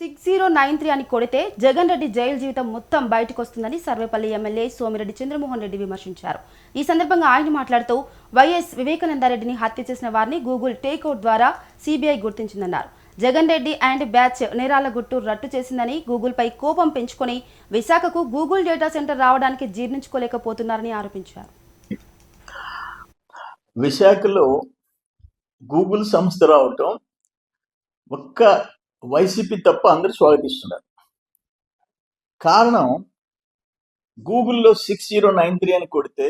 Six zero nine three అని కొడితే Jagan Reddy jail జీవితం మొత్తం బయటకు వస్తుందని సర్వేపల్లి ఎమ్మెల్యే సోమిరెడ్డి చంద్రమోహన్ రెడ్డి విమర్శించారు. ఈ సందర్భంగా ఆయన మాట్లాడుతూ వైఎస్ వివేకానందారెడ్డిని హత్య చేసిన వారిని గూగుల్ టేక్అవుట్ ద్వారా సిబిఐ గుర్తించిందన్నారు. జగన్ రెడ్డి అండ్ బ్యాచ్ నేరాల గుట్టు రట్టు చేసిందని గూగుల్పై కోపం పెంచుకొని విశాఖకు గూగుల్ డేటా సెంటర్ రావడానికి జీర్ణించుకోలేకపోతున్నారని ఆరోపించారు. విశాఖలో గూగుల్ సంస్థ రావటం ఒక్క వైసీపీ తప్ప అందరూ స్వాగతిస్తున్నారు. కారణం గూగుల్లో సిక్స్ జీరో నైన్ త్రీ అని కొడితే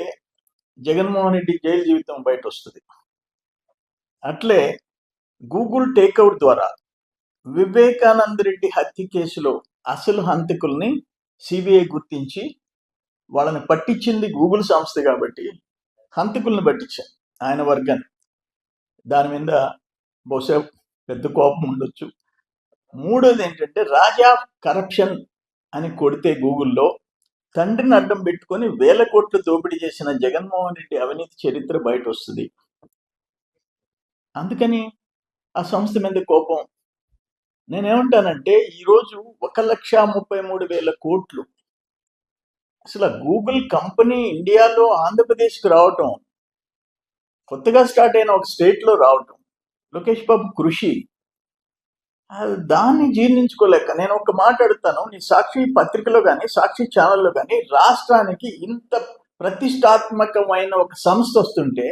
జగన్మోహన్ రెడ్డి జైలు జీవితం బయట వస్తుంది అట్లే గూగుల్ టేక్అవుట్ ద్వారా వివేకానంద రెడ్డి హత్య కేసులో అసలు హంతకుల్ని సిబిఐ గుర్తించి వాళ్ళని పట్టించింది గూగుల్ సంస్థ కాబట్టి హంతకుల్ని పట్టించారు ఆయన వర్గాన్ని. దాని మీద బహుశా పెద్ద కోపం ఉండొచ్చు. మూడోది ఏంటంటే రాజా కరప్షన్ అని కొడితే గూగుల్లో తండ్రిని అడ్డం పెట్టుకొని వేల కోట్లు దోపిడీ చేసిన జగన్మోహన్ రెడ్డి అవినీతి చరిత్ర బయట వస్తుంది అందుకని ఆ సంస్థ మీద కోపం. నేనేమంటానంటే ఈరోజు ఒక లక్ష ముప్పై మూడు వేల కోట్లు. అసలు గూగుల్ కంపెనీ ఇండియాలో ఆంధ్రప్రదేశ్కి రావటం కొత్తగా స్టార్ట్ అయిన ఒక స్టేట్లో రావటం లోకేష్ బాబు కృషి దాన్ని జీర్ణించుకోలేక నేను ఒక మాట్లాడుతాను నీ సాక్షి పత్రికలో కానీ సాక్షి ఛానల్లో కానీ రాష్ట్రానికి ఇంత ప్రతిష్టాత్మకమైన ఒక సంస్థ వస్తుంటే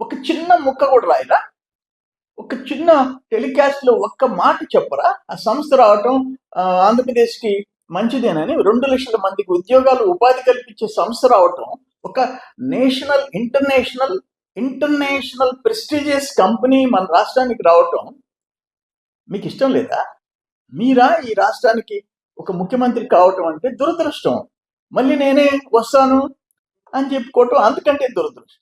ఒక చిన్న ముక్క కూడా రాయరా? ఒక చిన్న టెలికాస్ట్లో ఒక్క మాట చెప్పరా? ఆ సంస్థ రావటం ఆంధ్రప్రదేశ్కి మంచిదేనని రెండు లక్షల మందికి ఉద్యోగాలు ఉపాధి కల్పించే సంస్థ రావటం ఒక national international international prestigious company మన రాష్ట్రానికి రావటం మీకు ఇష్టం లేదా? మీరా ఈ రాష్ట్రానికి ఒక ముఖ్యమంత్రి కావటం అంటే దురదృష్టం. మళ్ళీ నేనే వస్తాను అని చెప్పుకోవటం అంతకంటే దురదృష్టం.